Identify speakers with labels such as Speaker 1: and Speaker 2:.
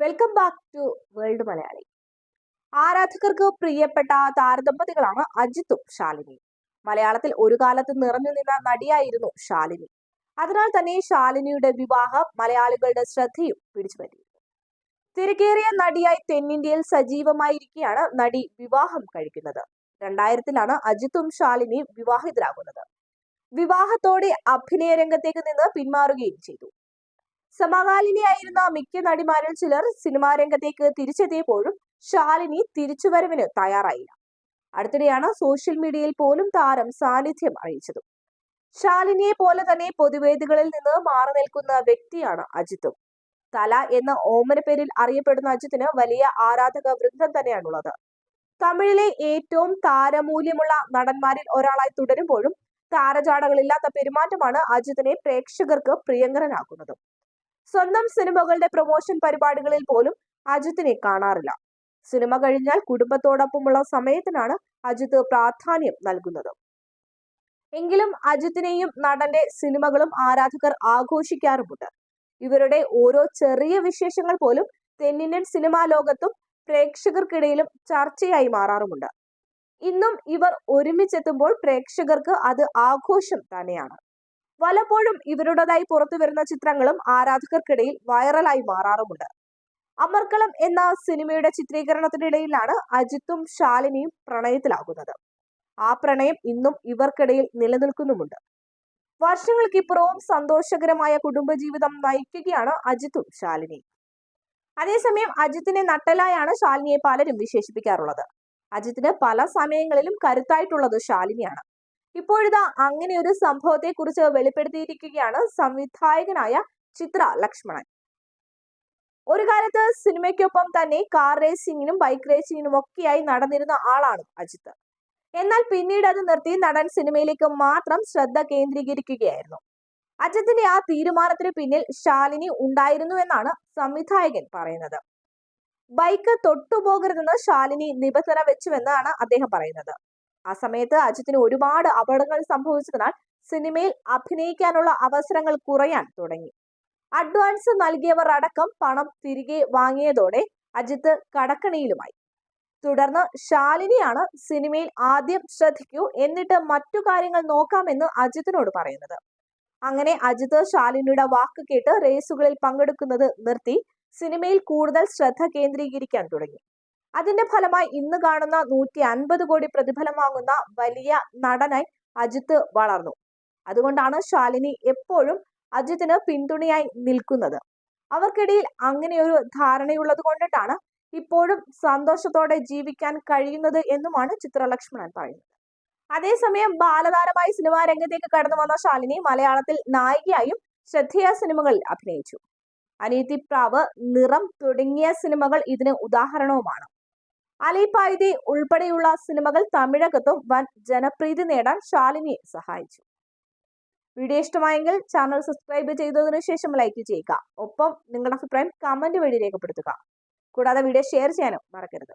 Speaker 1: Welcome back to world Malayali ആരാധകർക്ക് പ്രിയപ്പെട്ട താരദമ്പതികളാണ് അജിത്തും ശാലിനി. മലയാളത്തിൽ ഒരു കാലത്ത് നിറഞ്ഞു നിന്ന നടിയായിരുന്നു ശാലിനി. അതിനാൽ തന്നെ ശാലിനിയുടെ വിവാഹം മലയാളികളുടെ ശ്രദ്ധയും പിടിച്ചുപറ്റിയിരുന്നു തിരക്കേറിയ നടിയായി തെന്നിന്ത്യയിൽ സജീവമായിരിക്കെയാണ് നടി വിവാഹം കഴിക്കുന്നത്. രണ്ടായിരത്തിലാണ് അജിത്തും ശാലിനിയും വിവാഹിതരാകുന്നത്. വിവാഹത്തോടെ അഭിനയ രംഗത്തേക്ക് നിന്ന് പിന്മാറുകയും ചെയ്തു. സമകാലിനിയായിരുന്ന മിക്ക നടിമാരിൽ ചിലർ സിനിമാ രംഗത്തേക്ക് തിരിച്ചെത്തിയപ്പോഴും ശാലിനി തിരിച്ചുവരവിന് തയ്യാറായില്ല. അടുത്തിടെയാണ് സോഷ്യൽ മീഡിയയിൽ പോലും താരം സാന്നിധ്യം അറിയിച്ചതും. ശാലിനിയെ പോലെ തന്നെ പൊതുവേദികളിൽ നിന്ന് മാറി നിൽക്കുന്ന വ്യക്തിയാണ് അജിത്തും. തല എന്ന ഓമന പേരിൽ അറിയപ്പെടുന്ന അജിത്തിന് വലിയ ആരാധക വൃന്ദം തന്നെയാണുള്ളത്. തമിഴിലെ ഏറ്റവും താരമൂല്യമുള്ള നടന്മാരിൽ ഒരാളായി തുടരുമ്പോഴും താരജാടകളില്ലാത്ത പെരുമാറ്റമാണ് അജിത്തിനെ പ്രേക്ഷകർക്ക് പ്രിയങ്കരനാക്കുന്നത്. സ്വന്തം സിനിമകളുടെ പ്രൊമോഷൻ പരിപാടികളിൽ പോലും അജിത്തിനെ കാണാറില്ല. സിനിമ കഴിഞ്ഞാൽ കുടുംബത്തോടൊപ്പമുള്ള സമയത്തിനാണ് അജിത്ത് പ്രാധാന്യം നൽകുന്നത്. എങ്കിലും അജിത്തിനെയും നടന്റെ സിനിമകളും ആരാധകർ ആഘോഷിക്കാറുമുണ്ട്. ഇവരുടെ ഓരോ ചെറിയ വിശേഷങ്ങൾ പോലും തെന്നിന്ത്യൻ സിനിമാ ലോകത്തും പ്രേക്ഷകർക്കിടയിലും ചർച്ചയായി മാറാറുമുണ്ട്. ഇന്നും ഇവർ ഒരുമിച്ചെത്തുമ്പോൾ പ്രേക്ഷകർക്ക് അത് ആഘോഷം തന്നെയാണ്. പലപ്പോഴും ഇവരുടേതായി പുറത്തു വരുന്ന ചിത്രങ്ങളും ആരാധകർക്കിടയിൽ വൈറലായി മാറാറുമുണ്ട്. അമർക്കളം എന്ന സിനിമയുടെ ചിത്രീകരണത്തിനിടയിലാണ് അജിത്തും ശാലിനിയും പ്രണയത്തിലാകുന്നത്. ആ പ്രണയം ഇന്നും ഇവർക്കിടയിൽ നിലനിൽക്കുന്നുമുണ്ട്. വർഷങ്ങൾക്കിപ്പുറവും സന്തോഷകരമായ കുടുംബജീവിതം നയിക്കുകയാണ് അജിത്തും ശാലിനിയും. അതേസമയം അജിത്തിനെ നട്ടലായാണ് ശാലിനിയെ പലരും വിശേഷിപ്പിക്കാറുള്ളത്. അജിത്തിന് പല സമയങ്ങളിലും കരുത്തായിട്ടുള്ളത് ശാലിനിയാണ്. ഇപ്പോഴിതാ അങ്ങനെ ഒരു സംഭവത്തെ കുറിച്ച് വെളിപ്പെടുത്തിയിരിക്കുകയാണ് സംവിധായകനായ ചിത്ര ലക്ഷ്മണൻ. ഒരു കാലത്ത് സിനിമയ്ക്കൊപ്പം തന്നെ കാർ റേസിംഗിനും ബൈക്ക് റേസിംഗിനും ഒക്കെയായി നടന്നിരുന്ന ആളാണ് അജിത്ത്. എന്നാൽ പിന്നീട് അത് നിർത്തി നടൻ സിനിമയിലേക്ക് മാത്രം ശ്രദ്ധ കേന്ദ്രീകരിക്കുകയായിരുന്നു. അജിത്തിന്റെ ആ തീരുമാനത്തിന് പിന്നിൽ ശാലിനി ഉണ്ടായിരുന്നു എന്നാണ് സംവിധായകൻ പറയുന്നത്. ബൈക്ക് തൊട്ടുപോകരുതെന്ന് ശാലിനി നിബന്ധന വെച്ചുവെന്നാണ് അദ്ദേഹം പറയുന്നത്. ആ സമയത്ത് അജിത്തിന് ഒരുപാട് അപകടങ്ങൾ സംഭവിച്ചതിനാൽ സിനിമയിൽ അഭിനയിക്കാനുള്ള അവസരങ്ങൾ കുറയാൻ തുടങ്ങി. അഡ്വാൻസ് നൽകിയവർ അടക്കം പണം തിരികെ വാങ്ങിയതോടെ അജിത്ത് കടക്കണിയിലുമായി. തുടർന്ന് ശാലിനിയാണ് സിനിമയിൽ ആദ്യം ശ്രദ്ധിക്കൂ എന്നിട്ട് മറ്റു കാര്യങ്ങൾ നോക്കാമെന്ന് അജിത്തിനോട് പറയുന്നത്. അങ്ങനെ അജിത്ത് ശാലിനിയുടെ വാക്ക് കേട്ട് റേസുകളിൽ പങ്കെടുക്കുന്നത് നിർത്തി സിനിമയിൽ കൂടുതൽ ശ്രദ്ധ കേന്ദ്രീകരിക്കാൻ തുടങ്ങി. അതിന്റെ ഫലമായി ഇന്ന് കാണുന്ന നൂറ്റി അൻപത് കോടി പ്രതിഫലം വാങ്ങുന്ന വലിയ നടനായി അജിത്ത് വളർന്നു. അതുകൊണ്ടാണ് ശാലിനി എപ്പോഴും അജിത്തിന് പിന്തുണയായി നിൽക്കുന്നത്. അവർക്കിടയിൽ അങ്ങനെയൊരു ധാരണയുള്ളത് കൊണ്ടിട്ടാണ് ഇപ്പോഴും സന്തോഷത്തോടെ ജീവിക്കാൻ കഴിയുന്നത് എന്നുമാണ് ചിത്രലക്ഷ്മണൻ പറയുന്നത്. അതേസമയം ബാലതാരമായി സിനിമാ രംഗത്തേക്ക് കടന്നു വന്ന ശാലിനി മലയാളത്തിൽ നായികയായും ശ്രദ്ധേയ സിനിമകളിൽ അഭിനയിച്ചു. അനീതിപ്രാവ് നിറം തുടങ്ങിയ സിനിമകൾ ഇതിന് ഉദാഹരണവുമാണ്. അലിപായുധി ഉൾപ്പെടെയുള്ള സിനിമകൾ തമിഴകത്തും വൻ ജനപ്രീതി നേടാൻ ശാലിനിയെ സഹായിച്ചു. വീഡിയോ ഇഷ്ടമായെങ്കിൽ ചാനൽ സബ്സ്ക്രൈബ് ചെയ്തതിന് ശേഷം ലൈക്ക് ചെയ്യുക. ഒപ്പം നിങ്ങളുടെ അഭിപ്രായം കമന്റ് വഴി രേഖപ്പെടുത്തുക. കൂടാതെ വീഡിയോ ഷെയർ ചെയ്യാനും മറക്കരുത്.